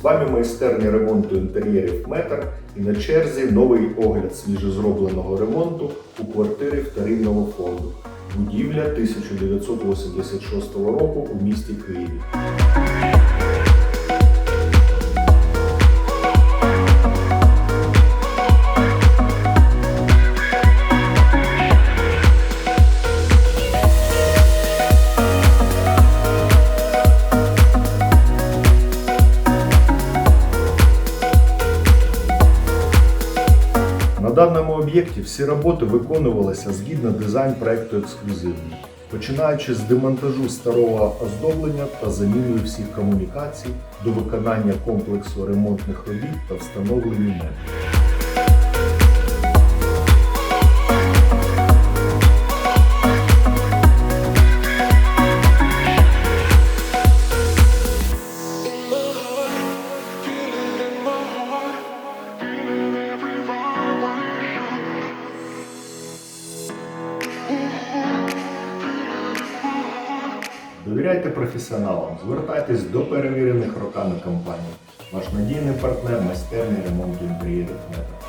З вами майстерня ремонту інтер'єрів метр і на черзі новий огляд свіжозробленого ремонту у квартирі вторинного фонду. Будівля 1986 року у місті Києві. На даному об'єкті всі роботи виконувалися згідно дизайн проекту ексклюзивний, починаючи з демонтажу старого оздоблення та заміною всіх комунікацій до виконання комплексу ремонтних робіт та встановлення меблів. Довіряйте професіоналам, звертайтесь до перевірених роками компаній. Ваш надійний партнер майстерний ремонт інтер'єрів метр.